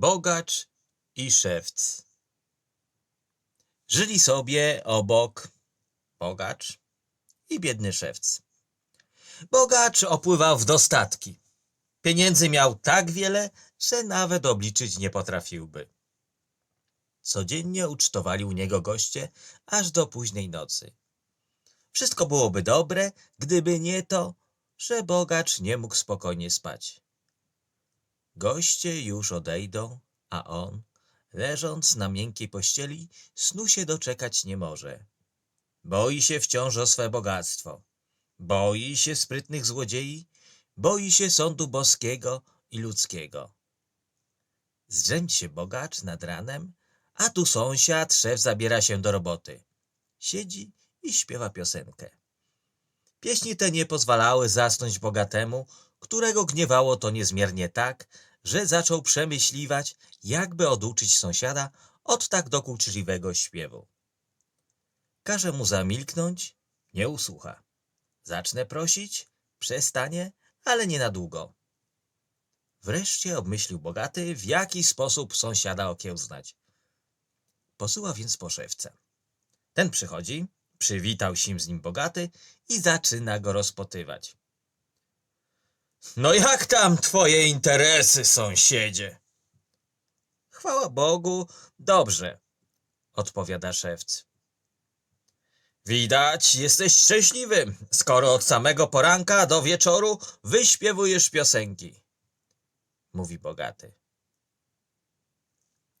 Bogacz i szewc. Żyli sobie obok bogacz i biedny szewc. Bogacz opływał w dostatki. Pieniędzy miał tak wiele, że nawet obliczyć nie potrafiłby. Codziennie ucztowali u niego goście aż do późnej nocy. Wszystko byłoby dobre, gdyby nie to, że bogacz nie mógł spokojnie spać. Goście już odejdą, a on, leżąc na miękkiej pościeli, snu się doczekać nie może. Boi się wciąż o swe bogactwo. Boi się sprytnych złodziei, boi się sądu boskiego i ludzkiego. Zdrzęć się bogacz nad ranem, a tu sąsiad, szef zabiera się do roboty. Siedzi i śpiewa piosenkę. Pieśni te nie pozwalały zasnąć bogatemu, którego gniewało to niezmiernie tak, że zaczął przemyśliwać, jakby oduczyć sąsiada od tak dokuczliwego śpiewu. Każe mu zamilknąć, nie usłucha. Zacznę prosić, przestanie, ale nie na długo. Wreszcie obmyślił bogaty, w jaki sposób sąsiada okiełznać. Posyła więc po szewca. Ten przychodzi, przywitał się z nim bogaty i zaczyna go rozpotywać. No jak tam twoje interesy, sąsiedzie? Chwała Bogu, dobrze, odpowiada szewc. Widać, jesteś szczęśliwy, skoro od samego poranka do wieczoru wyśpiewujesz piosenki, mówi bogaty.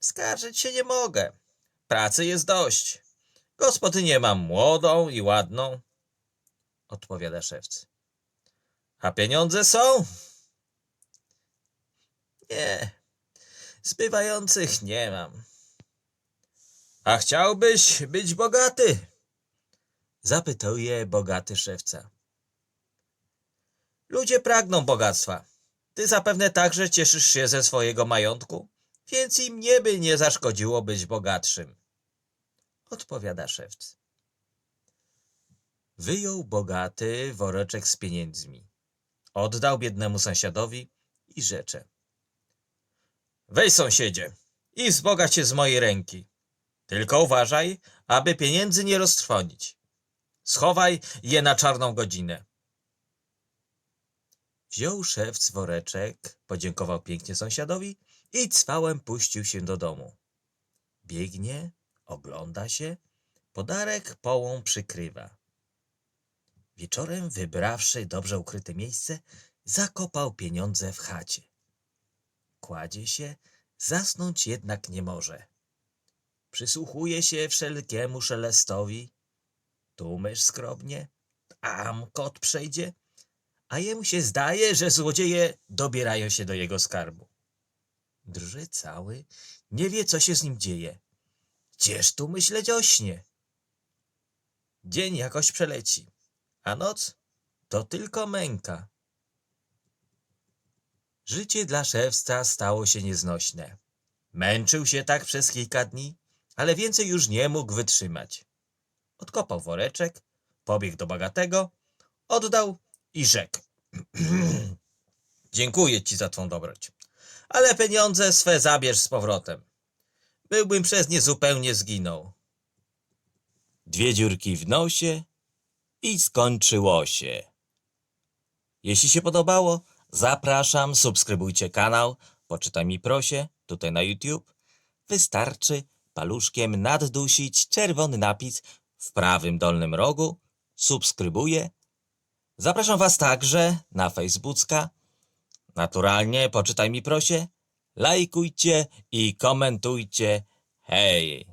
Skarżyć się nie mogę. Pracy jest dość. Gospodynię mam młodą i ładną, odpowiada szewc. A pieniądze są? Nie, zbywających nie mam. A chciałbyś być bogaty? Zapytuje bogaty szewca. Ludzie pragną bogactwa. Ty zapewne także cieszysz się ze swojego majątku, więc im nie by nie zaszkodziło być bogatszym. Odpowiada szewc. Wyjął bogaty woreczek z pieniędzmi. Oddał biednemu sąsiadowi i rzecze. Weź sąsiedzie i wzbogać się z mojej ręki. Tylko uważaj, aby pieniędzy nie roztrwonić. Schowaj je na czarną godzinę. Wziął szewc woreczek, podziękował pięknie sąsiadowi i cwałem puścił się do domu. Biegnie, ogląda się, podarek połą przykrywa. Wieczorem, wybrawszy dobrze ukryte miejsce, zakopał pieniądze w chacie. Kładzie się, zasnąć jednak nie może. Przysłuchuje się wszelkiemu szelestowi. Tu mysz skrobnie, tam kot przejdzie, a jemu się zdaje, że złodzieje dobierają się do jego skarbu. Drży cały, nie wie, co się z nim dzieje. Gdzież tu myśleć o śnie? Dzień jakoś przeleci, a noc to tylko męka. Życie dla szewca stało się nieznośne. Męczył się tak przez kilka dni, ale więcej już nie mógł wytrzymać. Odkopał woreczek, pobiegł do bogatego, oddał i rzekł. Dziękuję ci za twą dobroć, ale pieniądze swe zabierz z powrotem. Byłbym przez nie zupełnie zginął. Dwie dziurki w nosie i skończyło się. Jeśli się podobało, zapraszam, subskrybujcie kanał, poczytaj mi prosie, tutaj na YouTube. Wystarczy paluszkiem naddusić czerwony napis w prawym dolnym rogu, subskrybuję. Zapraszam Was także na Facebooka. Naturalnie, poczytaj mi prosie, lajkujcie i komentujcie. Hej!